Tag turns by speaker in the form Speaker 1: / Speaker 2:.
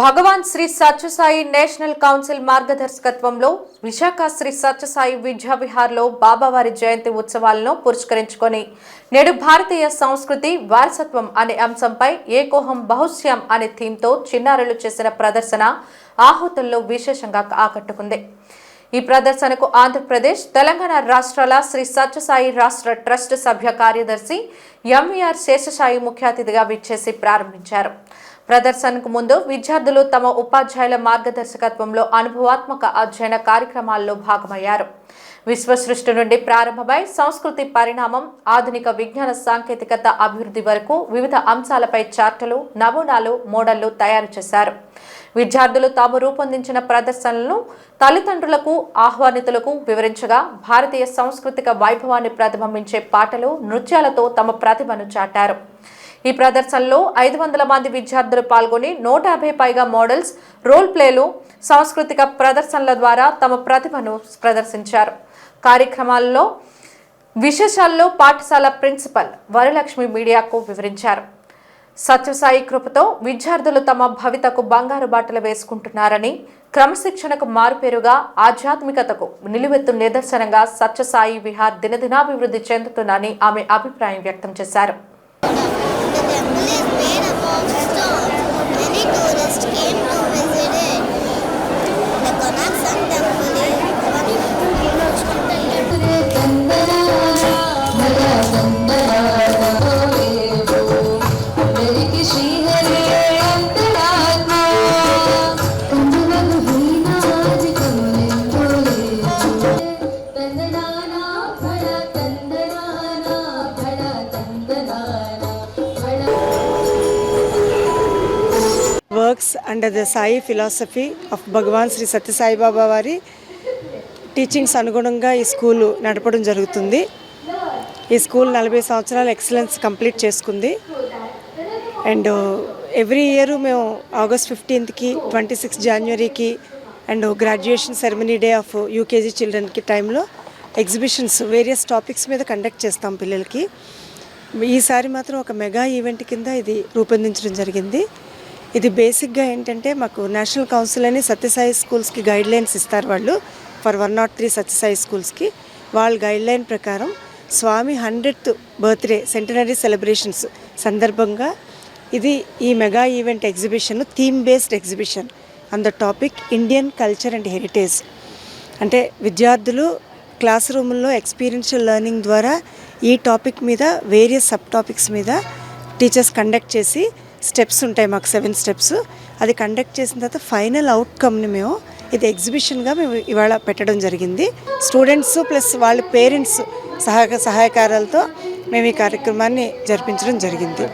Speaker 1: భగవాన్ Shri Sathya Sai national council మార్గదర్శకత్వంలో విశాఖ శ్రీ సత్యసాయి విద్యా విహార్లో బాబావారి జయంతి ఉత్సవాలను పురస్కరించుకొని నేడు భారతీయ సంస్కృతి వారసత్వం అనే అంశంపై ఏకోహం బహుశ్యం అనే థీమ్తో చిన్నారులు చేసిన ప్రదర్శన ఆహుతుల్లో విశేషంగా ఆకట్టుకుంది. ఈ ప్రదర్శనకు ఆంధ్రప్రదేశ్ తెలంగాణ రాష్ట్రాల శ్రీ సత్యసాయి రాష్ట్ర ట్రస్ట్ సభ్య కార్యదర్శి ఎంవీఆర్ శేషసాయి ముఖ్య అతిథిగా విచ్చేసి ప్రారంభించారు. ప్రదర్శనకు ముందు విద్యార్థులు తమ ఉపాధ్యాయుల మార్గదర్శకత్వంలో అనుభవాత్మక అధ్యయన కార్యక్రమాల్లో భాగమయ్యారు. విశ్వ సృష్టి నుండి ప్రారంభమై సంస్కృతి పరిణామం ఆధునిక విజ్ఞాన సాంకేతికత అభివృద్ధి వరకు వివిధ అంశాలపై చార్టలు నమూనాలు మోడళ్ళు తయారు చేశారు. విద్యార్థులు తాము రూపొందించిన ప్రదర్శనలను తల్లిదండ్రులకు ఆహ్వానితులకు వివరించగా భారతీయ సాంస్కృతిక వైభవాన్ని ప్రతిబింబించే పాటలు నృత్యాలతో తమ ప్రతిభను చాటారు. ఈ ప్రదర్శనలో ఐదు వందల మంది విద్యార్థులు పాల్గొని నూట యాభై పైగా మోడల్స్ రోల్ ప్లేలు సాంస్కృతిక ప్రదర్శనల ద్వారా తమ ప్రతిభను ప్రదర్శించారు. కార్యక్రమాల్లో విశేషాల్లో పాఠశాల ప్రిన్సిపల్ వరలక్ష్మి మీడియాకు వివరించారు. సత్యసాయి కృపతో విద్యార్థులు తమ భవితకు బంగారు బాటలు వేసుకుంటున్నారని క్రమశిక్షణకు మారుపేరుగా ఆధ్యాత్మికతకు నిలువెత్తు నిదర్శనంగా సత్యసాయి విహార్ దినదినాభివృద్ధి చెందుతుందని ఆమె అభిప్రాయం వ్యక్తం చేశారు.
Speaker 2: Attends, elle est où la
Speaker 3: works under the Sai philosophy of Bhagwan Shri Sathya Sai Baba వారి టీచింగ్స్ అనుగుణంగా ఈ స్కూల్ నడపడం జరుగుతుంది. ఈ స్కూల్ నలభై సంవత్సరాల ఎక్సలెన్స్ కంప్లీట్ చేసుకుంది. అండ్ ఎవ్రీ ఇయర్ మేము ఆగస్ట్ ఫిఫ్టీన్త్కి twenty six జనవరికి and graduation ceremony day of UKG చిల్డ్రన్కి టైంలో ఎగ్జిబిషన్స్ వేరియస్ టాపిక్స్ మీద కండక్ట్ చేస్తాం పిల్లలకి. ఈసారి మాత్రం ఒక మెగా ఈవెంట్ కింద ఇది రూపొందించడం జరిగింది. ఇది బేసిక్గా ఏంటంటే మాకు నేషనల్ కౌన్సిల్ అని సత్యసాయి స్కూల్స్కి గైడ్ లైన్స్ ఇస్తారు వాళ్ళు. For one not three Sathya Sai స్కూల్స్కి. వాళ్ళ గైడ్ లైన్ ప్రకారం Swami hundredth birthday centenary celebrations సందర్భంగా ఇది ఈ mega event exhibition theme based exhibition on the topic Indian culture and heritage. అంటే విద్యార్థులు క్లాస్ రూముల్లో ఎక్స్పీరియన్షియల్ లెర్నింగ్ ద్వారా ఈ టాపిక్ మీద వేరియస్ సబ్ టాపిక్స్ మీద టీచర్స్ కండక్ట్ చేసి స్టెప్స్ ఉంటాయి మాకు సెవెన్ స్టెప్స్. అది కండక్ట్ చేసిన తర్వాత ఫైనల్ అవుట్కమ్ని మేము ఇది ఎగ్జిబిషన్గా మేము ఇవాళ పెట్టడం జరిగింది. స్టూడెంట్స్ ప్లస్ వాళ్ళ పేరెంట్స్ సహాయక సహాయకారాలతో మేము ఈ కార్యక్రమాన్ని జరిపించడం జరిగింది.